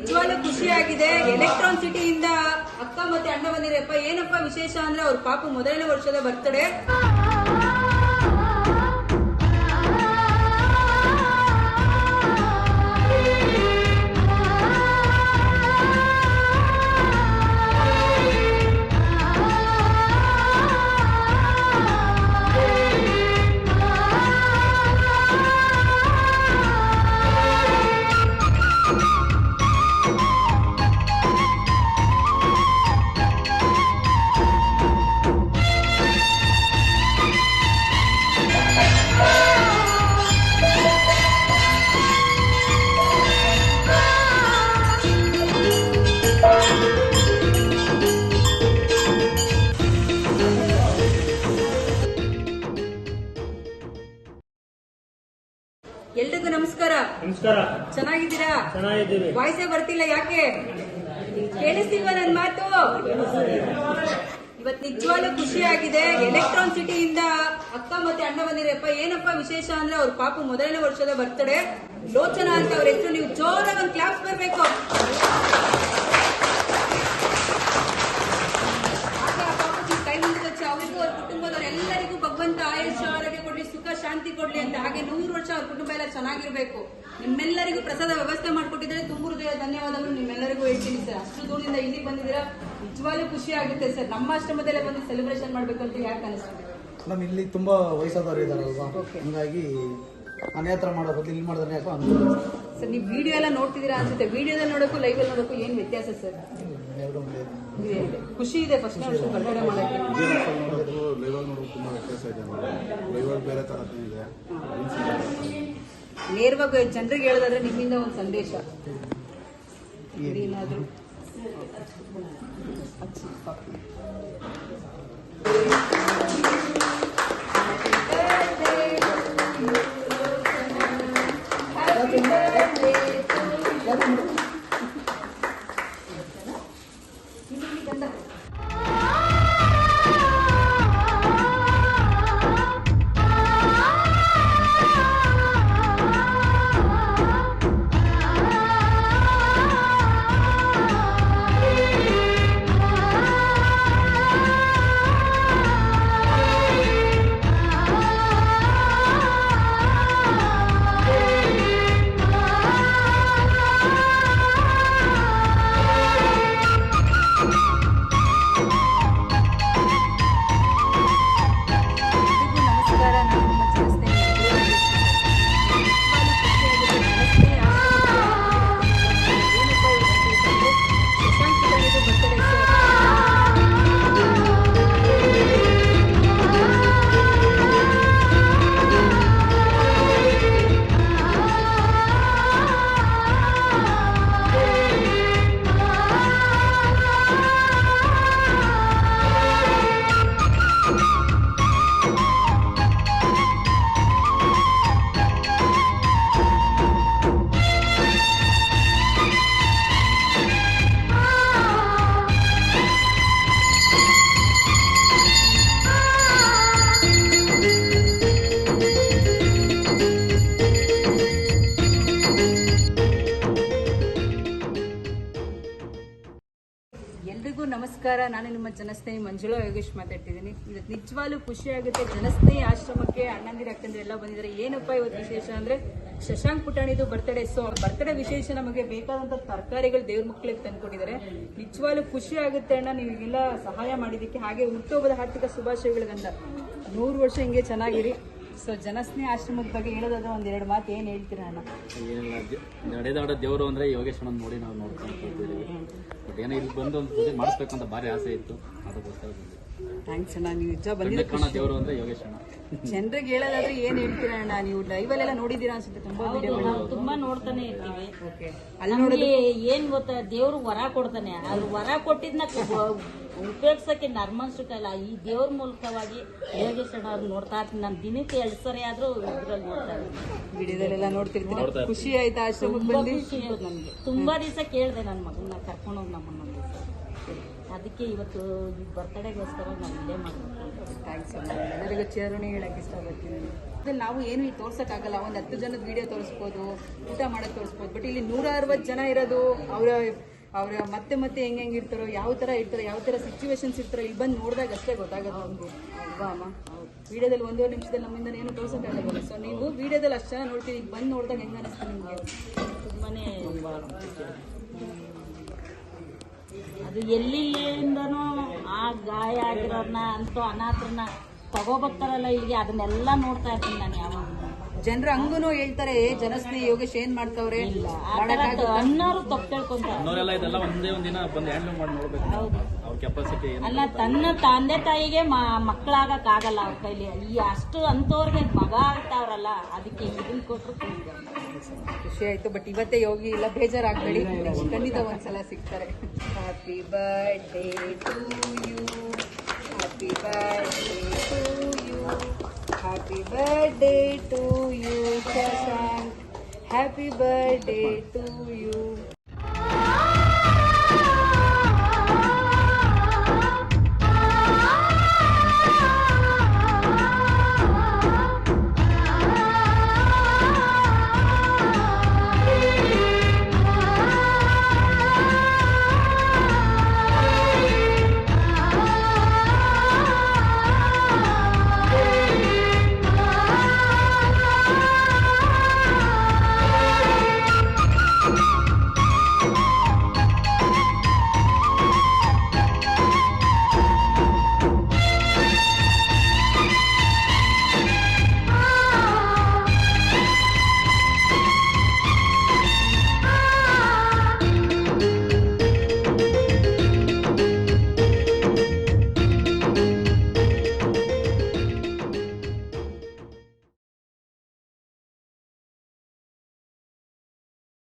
ನಿಜವಾಗ್ಲೂ ಖುಷಿಯಾಗಿದೆ. ಎಲೆಕ್ಟ್ರಾನ್ ಸಿಟಿಯಿಂದ ಅಕ್ಕ ಮತ್ತೆ ಅಣ್ಣ ಬಂದಿರಪ್ಪ. ಏನಪ್ಪ ವಿಶೇಷ ಅಂದ್ರೆ ಅವ್ರ ಪಾಪ ಮೊದಲನೇ ವರ್ಷದ ಬರ್ತಡೇ ಎಲ್ರಿಗೂ ನಮಸ್ಕಾರ. ನಮಸ್ಕಾರ. ಚೆನ್ನಾಗಿದ್ದೀರಾ? ಚೆನ್ನಾಗಿದ್ದೀವಿ. ವಾಯ್ಸೇ ಬರ್ತಿಲ್ಲ ಯಾಕೆ? ಕೇಳಿಸ್ತಿಲ್ವಾ ನನ್ ಮಾತು? ಇವತ್ ನಿಜವಾಗ್ಲೂ ಖುಷಿಯಾಗಿದೆ. ಎಲೆಕ್ಟ್ರಾನ್ ಸಿಟಿಯಿಂದ ಅಕ್ಕ ಮತ್ತೆ ಅಣ್ಣ ಬಂದಿರಪ್ಪ ಏನಪ್ಪ ವಿಶೇಷ ಅಂದ್ರೆ ಅವ್ರ ಪಾಪ ಮೊದಲನೇ ವರ್ಷದ ಬರ್ತಡೆ ಲೋಚನಾ ಅಂತ ಅವ್ರ ಹೆಸರು. ನೀವು ಜೋರಾಗಿ ಒಂದು ಕ್ಲಾಪ್ಸ್ ಬರ್ಬೇಕು. ಶಾಂತಿ ಕೊಡ್ಲಿ ಅಂತ. ಹಾಗೆ ನೂರು ವರ್ಷ ಅವ್ರ ಕುಟುಂಬ ಎಲ್ಲ ಚೆನ್ನಾಗಿರ್ಬೇಕು. ನಿಮ್ಮೆಲ್ಲರಿಗೂ ಪ್ರಸಾದ ವ್ಯವಸ್ಥೆ ಮಾಡಿಕೊಟ್ಟಿದ್ರೆ ತುಂಬ ಹೃದಯ ಧನ್ಯವಾದಗಳು. ನಿಮ್ಮೆಲ್ಲರಿಗೂ ಹೇಳ್ತೀನಿ ಸರ್. ಅಷ್ಟು ದೂರದಿಂದ ಇಲ್ಲಿ ಬಂದಿದ್ದೀರಾ. ನಿಜವಾಗ್ಲೂ ಖುಷಿ ಆಗುತ್ತೆ ಸರ್. ನಮ್ಮ ಆಶ್ರಮದಲ್ಲೇ ಬಂದು ಸೆಲೆಬ್ರೇಷನ್ ಮಾಡ್ಬೇಕು ಅಂತ ಯಾಕೆ ಅನಿಸ್ತು ನಮ್ಮ ಇಲ್ಲಿ ತುಂಬಾ ವಯಸ್ಸಾದವರು ಇದಾರಲ್ವಾ ಹಂಗಾಗಿ ಮನೆ ಹತ್ರ ಮಾಡೋ ಬದಲು ಇಲ್ಲಿ ಮಾಡಿದ್ರೆ ಯಾಕೋ ಅನುಕೂಲ ಸರ್ ನೀವು ವಿಡಿಯೋ ಎಲ್ಲ ನೋಡ್ತಿದ್ದೀರಾ ಅನ್ಸುತ್ತೆ. ವಿಡಿಯೋದಲ್ಲಿ ನೋಡೋಕ್ಕೂ ಲೈವಲ್ಲಿ ನೋಡೋಕ್ಕೂ ಏನು ವ್ಯತ್ಯಾಸ ಸರ್? ಖುಷಿ ಇದೆ ಫಸ್ಟ್ ಬರ್ತಡೇ ಮಾಡೋಕ್ಕೆ. ನೋಡೋದು ಲೈವಲ್ ನೋಡೋದು ತುಂಬ ವ್ಯತ್ಯಾಸ ಇದೆ ಲೈವಲ್ ಬೇರೆ ತರ ಇದೆ. ನೇರವಾಗಿ ಜನರಿಗೆ ಹೇಳೋದಾದ್ರೆ ನಿಮ್ಮಿಂದ ಒಂದು ಸಂದೇಶ. ಏನಾದರೂ? ಎಲ್ರಿಗೂ ನಮಸ್ಕಾರ, ನಾನು ನಿಮ್ಮ ಜನಸ್ನೇಹಿ ಮಂಜುಳಾ ಯೋಗೇಶ್ ಮಾತಾಡ್ತಿದ್ದೀನಿ. ಇವತ್ತು ನಿಜವಾಗ್ಲೂ ಖುಷಿ ಆಗುತ್ತೆ ಜನಸ್ನೇಹಿ ಆಶ್ರಮಕ್ಕೆ ಅಣ್ಣಂದಿರ, ಅಕ್ಕಂದಿರು ಎಲ್ಲ ಬಂದಿದ್ದಾರೆ. ಏನಪ್ಪ ಇವತ್ತು ವಿಶೇಷ ಅಂದ್ರೆ, ಶಶಾಂಕ್ ಪುಟಾಣಿದು ಬರ್ತಡೇ ಸೊ ಬರ್ತಡೇ ವಿಶೇಷ ನಮಗೆ ಬೇಕಾದಂತ ತರಕಾರಿಗಳು ದೇವ್ರ ಮಕ್ಕಳಿಗೆ ತಂದ್ಕೊಟ್ಟಿದ್ದಾರೆ. ನಿಜವಾಗ್ಲೂ ಖುಷಿ ಆಗುತ್ತೆ ಅಣ್ಣ ನೀವೆಲ್ಲ ಸಹಾಯ ಮಾಡಿದ್ದಕ್ಕೆ. ಹಾಗೆ ಹುಟ್ಟುಹಬ್ಬದ ಹಾರ್ದಿಕ ಶುಭಾಶಯಗಳಿಗಂತ ನೂರು ವರ್ಷ ಹಿಂಗೆ ಚೆನ್ನಾಗಿರಿ. ಸೊ ಜನಸ್ನೇಹ ಆಶ್ರಮದ ಬಗ್ಗೆ ಹೇಳೋದಾದ್ರೆ ಒಂದ್ ಎರಡು ಮಾತು ಏನ್ ಹೇಳ್ತೀರಾ ಅಣ್ಣ? ನಡೆದಾಡೋ ದೇವರು ಅಂದ್ರೆ ಯೋಗೇಶ್ವರನ್ ನೋಡಿ ನಾವು ನೋಡ್ಕೊಂಡು ಬಟ್ ಏನೋ ಇಲ್ಲಿ ಬಂದು ಒಂದು ಸತಿ ಅಂತ ಭಾರಿ ಆಸೆ ಇತ್ತು. ಅದಕ್ಕೋಸ್ಕರ ಬಂದ್ವಿ. ಥ್ಯಾಂಕ್ಸ್ ಅಣ್ಣ ನೀವು ನಿಜ ಬಂದಿದ್ದು ದೇವರು ಅಂದ್ರೆ ಯೋಗೇಶ್ವರನ ಜನರಿಗೆ ಹೇಳೋದಾದ್ರೆ ಏನ್ ಹೇಳ್ತೀರಾ ಅಣ್ಣ ನೀವು? ಲೈವ್ ಅಲ್ಲೆಲ್ಲ ನೋಡಿದೀರಾ ಅನ್ಸುತ್ತೆ ತುಂಬಾ ವಿಡಿಯೋಗಳು ನಾವು ತುಂಬಾ ನೋಡ್ತಾನೆ ಇರ್ತೀವಿ. ಓಕೆ. ಅಲ್ಲಿ ನೋಡೋದು? ನಮ್ಗೆ ಏನ್ ಗೊತ್ತಾ ದೇವ್ರು ವರ ಕೊಡ್ತಾನೆ. ಅದು ವರ ಕೊಟ್ಟಿದ್ನ ಉಪಯೋಗಿಸಕ್ಕೆ ನರ್ಮನ್ಸುತ್ತಲ್ಲ ಈ ದೇವ್ರ ಮೂಲಕವಾಗಿ ಯೋಗೇಶ್ವರ ಅವ್ರು ನೋಡ್ತಾ ಇರ್ತೀನಿ. ನಾನು ದಿನಕ್ಕೆ ಎರಡು ಸರಿ ಆದ್ರೂ ಇದ್ರಲ್ಲಿ ನೋಡ್ತಾ ಇರ್ತೀನಿ. ವಿಡಿಯೋದಲ್ಲೆಲ್ಲ ನೋಡ್ತಿರ್ತೀರಾ? ಖುಷಿ ಆಯ್ತಾ ಆಶ್ರಮಕ್ಕೆ ತುಂಬಾ ಬಂದು? ಖುಷಿ ಆಯ್ತು ನನ್ಗೆ. ತುಂಬಾ ದಿವಸ ಕೇಳಿದೆ ನನ್ನ ಮಗನ್ನ ಕರ್ಕೊಂಡೋಗಿ ನಮ್ಮನ್ನ. ಅದಕ್ಕೆ ಇವತ್ತು ಬರ್ತ್ಡೇಗೋಸ್ಕರ ನಾವು ಇಲ್ಲೇ ಮಾಡಬೇಕು. ಥ್ಯಾಂಕ್ಸ್ ಎಲ್ಲರಿಗೂ ಚಿರಋಣಿ ಹೇಳಕ್ಕೆ ಇಷ್ಟಪಡ್ತೀನಿ. ಅದ್ರಲ್ಲಿ ನಾವು ಏನು ಇಲ್ಲಿ ತೋರ್ಸೋಕ್ಕಾಗಲ್ಲ ಒಂದು ಹತ್ತು ಜನದ ವಿಡಿಯೋ ತೋರಿಸ್ಬೋದು ಊಟ ಮಾಡೋದು ತೋರಿಸ್ಬೋದು ಬಟ್ ಇಲ್ಲಿ ನೂರ ಅರವತ್ತು ಜನ ಇರೋದು ಅವರ ಅವರ ಮತ್ತೆ ಮತ್ತೆ ಹೆಂಗೆ ಹೆಂಗೆ ಇರ್ತಾರೋ ಯಾವ ಥರ ಇರ್ತಾರೋ ಯಾವ ಥರ ಸಿಚುವೇಶನ್ಸ್ ಇರ್ತಾರೋ ಇಲ್ಲಿ ಬಂದು ನೋಡಿದಾಗ ಅಷ್ಟೇ ಗೊತ್ತಾಗೋದು ಅವ್ರಿಗೆ ಅಲ್ವಾ ಅಮ್ಮ ವಿಡಿಯೋದಲ್ಲಿ ಒಂದೂವರೆ ನಿಮಿಷದಲ್ಲಿ ನಮ್ಮಿಂದ ಏನು ತೋರಿಸೋಕ್ಕಾಗಲ್ಲ. ಸೊ ನೀವು ವಿಡಿಯೋದಲ್ಲಿ ಅಷ್ಟು ಜನ ನೋಡ್ತೀವಿ ಈಗ ಬಂದು ನೋಡಿದಾಗ ಹೆಂಗೆ ಅನಿಸ್ತು ನಿಮಗೆ? ತುಂಬಾನೇ ಅದು ಎಲ್ಲಿಂದನೋ ಆ ಗಾಯ ಆಗಿರೋದನ್ನ ಅಂತೂ ಅನಾಥರನ್ನ ತಗೋಬರ್ತಾರಲ್ಲ ಇಲ್ಲಿಗೆ ಅದನ್ನೆಲ್ಲ ನೋಡ್ತಾ ಇರ್ತೀನಿ ನಾನು ಯಾವಾಗ ಜನರು ಹಂಗೂ ಹೇಳ್ತಾರೆ "ಏ, ಜನಸ್ನೇಹಿ ಯೋಗೇಶ್ ಏನ್ ಮಾಡ್ತಾವ್ರೆ? ತಪ್ಪು ತಿಳ್ಕೊಂತಾರೆ ಅನ್ನೋರೆಲ್ಲ ಇದೆಲ್ಲ ಒಂದೇ ಒಂದಿನ ಬಂದು ಹ್ಯಾಂಡಲ್ ಮಾಡಿ ನೋಡ್ಬೇಕು ಹೌದು. ಅವ್ರ ಕೆಪಾಸಿಟಿ ಏನು ಅಲ್ಲ ತನ್ನ ತಂದೆ ತಾಯಿಗೆ ಮಕ್ಕಳಾಗಕ್ ಆಗಲ್ಲ ಅವ್ರ ಕೈಲಿ. ಈ ಅಷ್ಟು ಅಂತವ್ರಿಗೆ ಮಗ ಆಗ್ತಾವ್ರಲ್ಲ ಅದಕ್ಕೆ ಇದನ್ನ ಕೊಟ್ರು ಖುಷಿ ಆಯ್ತು ಬಟ್ ಇವತ್ತೇ ಯೋಗಿ ಇಲ್ಲ ಬೇಜಾರಾಗಬೇಡಿ. ಖಂಡಿತ ಒಂದ್ಸಲ ಸಿಗ್ತಾರೆ. Happy birthday to you happy birthday to you Happy birthday to you, Shashank. Happy birthday to you.